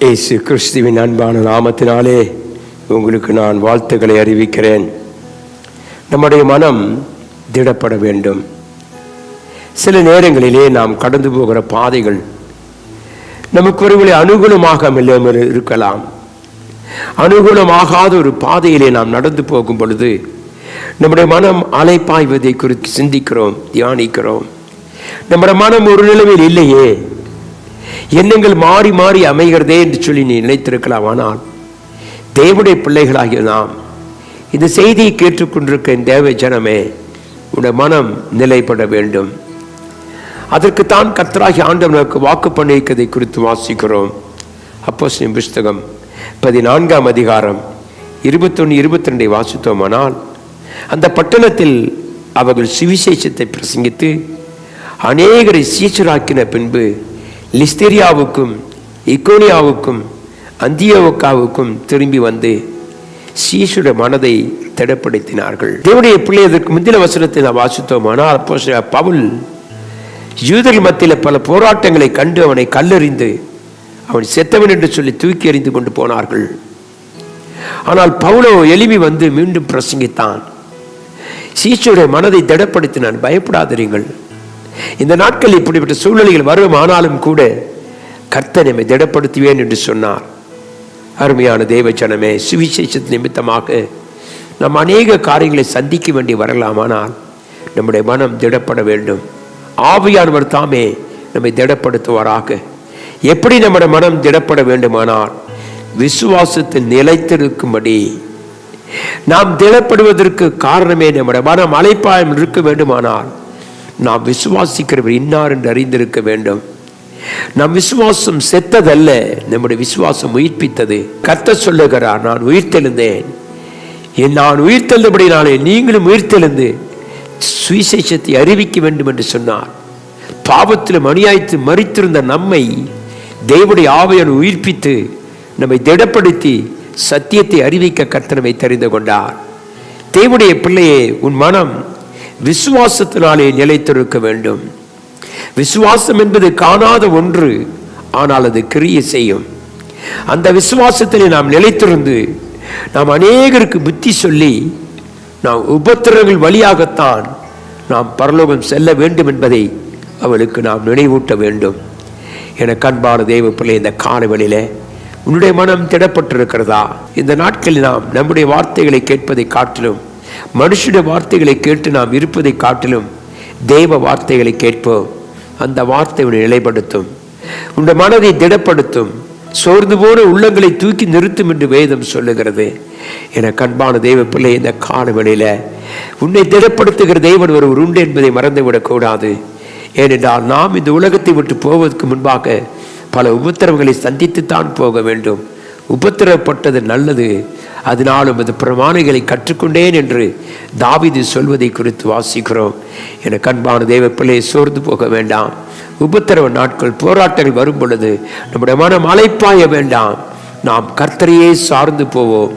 இயேசு கிறிஸ்துவின் அன்பான நாமத்தினாலே உங்களுக்கு நான் வாழ்த்துக்களை அறிவிக்கிறேன். நம்முடைய மனம் திடப்பட வேண்டும். சில நேரங்களிலே நாம் கடந்து போகிற பாதைகள் நமக்கு ஒருவேளை அனுகூலமாக இல்லாமல் இருக்கலாம். அனுகூலமாகாத ஒரு பாதையிலே நாம் நடந்து போகும் பொழுது நம்முடைய மனம் அலைப்பாய்வதை குறித்து சிந்திக்கிறோம் தியானிக்கிறோம். நம்முடைய மனம் ஒரு நிலையில் இல்லையே. எண்ணங்கள் மாறி மாறி அமைகிறதே என்று சொல்லி நீ நினைத்திருக்கலாம் ஆனால் தேவனுடைய பிள்ளைகளாகிய நாம் இந்த செய்தியை கேட்டுக்கொண்டிருக்க இந்த தேவ ஜனமே உடைய மனம் நிலைப்பட வேண்டும். அதற்குத்தான் கர்த்தராகி ஆண்டவனுக்கு வாக்கு பண்ணியிருக்கதை குறித்து வாசிக்கிறோம். அப்போ புஸ்தகம் பதினான்காம் அதிகாரம் இருபத்தொன்று இருபத்தி ரெண்டை வாசித்தோமானால் அந்த பட்டணத்தில் அவர்கள் சுவிசேஷத்தை பிரசங்கித்து அநேகரை சீச்சராக்கின பின்பு லிஸ்தீரியாவுக்கும் இக்கோனியாவுக்கும் அந்தியோவுக்காவுக்கும் திரும்பி வந்து சீசுட மனதை திடப்படுத்தினார்கள். தேவனுடைய பிள்ளை அதற்கு முந்தின வசனத்தை நான் வாசித்தோமானால் அப்போ பவுல் யூதர்கள் மத்தியில் பல போராட்டங்களை கண்டு அவனை கல்லறிந்து அவன் செத்தவன் என்று சொல்லி தூக்கி எறிந்து கொண்டு போனார்கள். ஆனால் பவுலோ எளிமை வந்து மீண்டும் பிரசங்கித்தான். சீசுடைய மனதை திடப்படுத்தினான். பயப்படாதிருங்கள். இந்த நாட்கள் இப்படிப்பட்ட சூழ்நிலைகள் வரும் ஆனாலும் கூட கர்த்தர் நம்மை திடப்படுத்துவேன் என்று சொன்னார். அருமையான தேவச்சனமே சுவிசேஷத்து நிமித்தமாக நாம் அநேக காரியங்களை சந்திக்க வேண்டி வரலாமானால் நம்முடைய மனம் திடப்பட வேண்டும். ஆவியானவர் தாமே நம்மை திடப்படுத்துவாராக. எப்படி நம்முடைய மனம் திடப்பட வேண்டுமானால் விசுவாசத்தில் நிலைத்திருக்கும்படி. நாம் திடப்படுவதற்கு காரணமே நம்முடைய மனம் அலைப்பாயம் இருக்க வேண்டுமானால் நாம் விசுவாசிக்கிறவர் இன்னார் என்று அறிந்திருக்க வேண்டும். நம் விசுவாசம் செத்ததல்ல நம்முடைய விசுவாசம் உயிர்ப்பித்தது. கத்த சொல்லுகிறார் நான் உயிர்த்தெழுந்தேன். என் நான் உயிர்த்தெழுந்தபடினாலே நீங்களும் உயிர்த்தெழுந்து சுவிசேஷத்தை அறிவிக்க வேண்டும் என்று சொன்னார். பாவத்திலும் மணியாய்த்து மறித்திருந்த நம்மை தேவனுடைய ஆவையன் உயிர்ப்பித்து நம்மை திடப்படுத்தி சத்தியத்தை அறிவிக்க கர்த்தனமை தெரிந்து கொண்டார். தேவனுடைய பிள்ளையே உன் மனம் விசுவாசத்தினாலே நிலைத்திருக்க வேண்டும். விசுவாசம் என்பது காணாத ஒன்று ஆனால் அது கிரிய செய்யும். அந்த விசுவாசத்திலே நாம் நிலைத்திருந்து நாம் அநேகருக்கு புத்தி சொல்லி நாம் உபத்திரங்கள் வழியாகத்தான் நாம் பரலோகம் செல்ல வேண்டும் என்பதை அவளுக்கு நாம் நினைவூட்ட வேண்டும். என கண்பான தெய்வ பிள்ளை இந்த காலவெளியில உன்னுடைய மனம் திடப்பட்டிருக்கிறதா? இந்த நாட்களில் நாம் நம்முடைய வார்த்தைகளை கேட்பதை காட்டிலும் மனுஷனுடைய வார்த்தைகளை கேட்டு நாம் இருப்பதை காட்டிலும் தெய்வ வார்த்தைகளை கேட்போம். அந்த வார்த்தை உன்னை நிலைப்படுத்தும். உன்னுடைய மனதை திடப்படுத்தும். சோர்ந்து போன உள்ளங்களை தூக்கி நிறுத்தும் என்று வேதம் சொல்லுகிறது. என கண்பான தெய்வ பிள்ளை இந்த காலவெளியில உன்னை திடப்படுத்துகிற தெய்வன் ஒருவர் உண்டு என்பதை மறந்துவிடக் கூடாது ஏனென்றால் நாம் இந்த உலகத்தை விட்டு போவதற்கு முன்பாக பல உபத்திரவங்களை சந்தித்துத்தான் போக வேண்டும். உபத்திரப்பட்டது நல்லது. அதனாலும் அது பிரமாணிகளை கற்றுக்கொண்டேன் என்று தாவிது சொல்வதை குறித்து வாசிக்கிறோம். என கண்பான தேவ பிள்ளையை சோர்ந்து போக வேண்டாம். உபத்திரவ நாட்கள் போராட்டங்கள் வரும் பொழுது நம்முடைய மனம் அலைப்பாய வேண்டாம். நாம் கர்த்தரையே சார்ந்து போவோம்.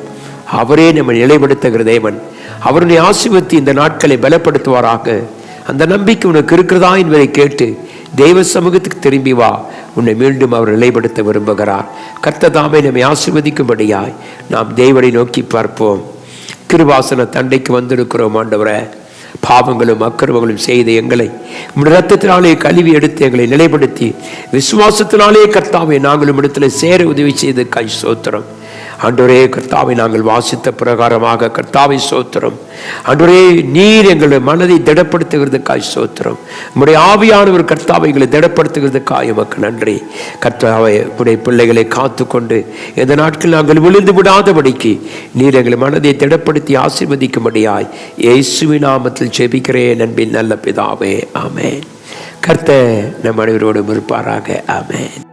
அவரே நம்ம நிலைப்படுத்துகிற தேவன். அவருடைய ஆசிவத்தி இந்த நாட்களை பலப்படுத்துவாராக. அந்த நம்பிக்கை உனக்கு இருக்கிறதா என்பதை கேட்டு தெய்வ சமூகத்துக்கு திரும்பி வா. உன்னை மீண்டும் அவர் நிலைப்படுத்த விரும்புகிறார். கர்த்த தாமே நம்மை ஆசிர்வதிக்கும்படியாய் நாம் தேவனை நோக்கி பார்ப்போம். கிருவாசன தண்டைக்கு வந்திருக்கிறோம் ஆண்டவரை. பாவங்களும் அக்கிரமங்களும் செய்த எங்களை ரத்தத்தினாலே கழுவி எடுத்து எங்களை நிலைப்படுத்தி விசுவாசத்தினாலே கர்த்தாவை நாங்களும் இடத்துல சேர உதவி செய்து கை சோத்திரம் அன்றுரே கர்த்தாவை நாங்கள் வாசித்த பிரகாரமாக கர்த்தாவை சோத்திரம். அன்றுரே நீர் எங்களுடைய மனதை திடப்படுத்துகிறதுக்காய் சோத்திரம். நம்முடைய ஆவியானவர் கர்த்தாவை எங்களை திடப்படுத்துகிறதுக்காய் எமக்கு நன்றி. கர்த்தாவை உடைய பிள்ளைகளை காத்து கொண்டு இந்த நாட்கள் நாங்கள் விழுந்து விடாதபடிக்கு நீர் எங்களை மனதை திடப்படுத்தி ஆசீர்வதிக்கும்படியாய் இயேசுவி நாமத்தில் ஜெபிக்கிறேன் நண்பின் நல்ல பிதாவே. ஆமேன். கர்த்த நம் அனைவரோடும் இருப்பாராக. ஆமேன்.